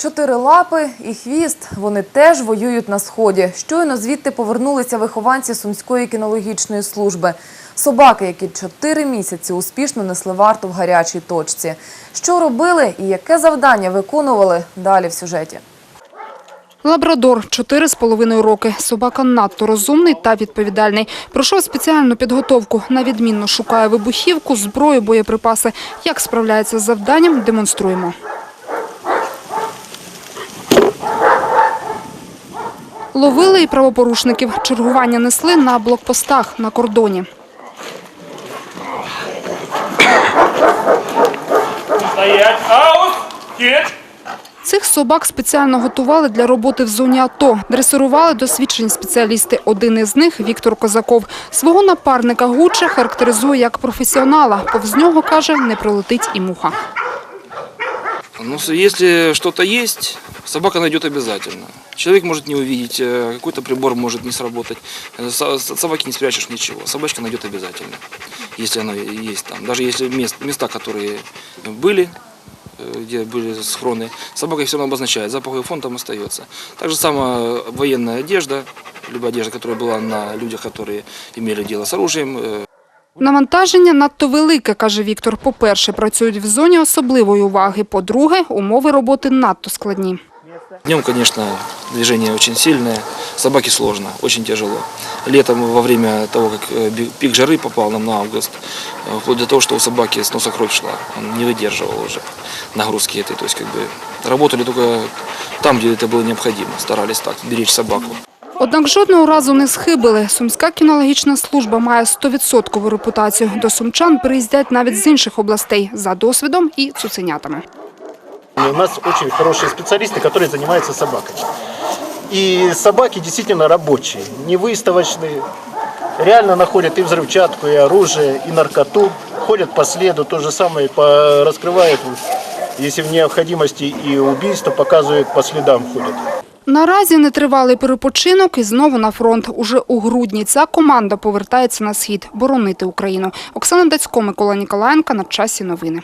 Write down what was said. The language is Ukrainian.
Чотири лапи і хвіст. Вони теж воюють на сході. Щойно звідти повернулися вихованці Сумської кінологічної служби. Собаки, які чотири місяці успішно несли варту в гарячій точці. Що робили і яке завдання виконували далі в сюжеті. Лабрадор – 4,5 роки. Собака надто розумний та відповідальний. Пройшов спеціальну підготовку. На відмінно шукає вибухівку, зброю, боєприпаси. Як справляється з завданням, демонструємо. Ловили і правопорушників. Чергування несли на блокпостах на кордоні. Стоять! Аут! Кіт! Цих собак спеціально готували для роботи в зоні АТО. Дресирували досвідчені спеціалісти. Один із них – Віктор Козаков. Свого напарника Гуча характеризує як професіонала. Повз нього, каже, не пролетить і муха. Ну, если что-то есть, собака найдет обязательно. Человек может не увидеть, э, какой-то прибор может не сработать. Э, От собаки не спрячешь ничего. Собачка найдет обязательно, если оно и есть там. Даже если мест, места, которые были, э, где были схроны, собака все равно обозначает. Запаховый фон там остается. Так же самое военная одежда, любая одежда, которая была на людях, которые имели дело с оружием, Навантаження надто велике, каже Віктор. По-перше, працюють в зоні особливої уваги. По-друге, умови роботи надто складні. Днем, конечно, движение очень сильное, собаке сложно, очень тяжело. Летом, во время того, как э, би- пик жары попал нам на август, э, вплоть до того, что у собаки с носа кровь шла, он не выдерживал уже нагрузки этой. То есть, как бы, работали только там, где это было необходимо, старались так, беречь собаку. Однак жодного разу не схибили. Сумська кінологічна служба має 100% репутацію. До сумчан приїздять навіть з інших областей за досвідом і цуценятами. У нас очень хорошие специалисты, которые занимаются собакой. И собаки действительно рабочие, не выставочные. Реально находят и взрывчатку, и оружие, и наркоту. Ходят по следу, то же самое по, раскрывают, если в необходимости и убийство, показывают по следам ходят. Наразі нетривалий перепочинок і знову на фронт. Уже у грудні ця команда повертається на схід – боронити Україну. Оксана Дацько, Микола Ніколаєнка. На часі новини.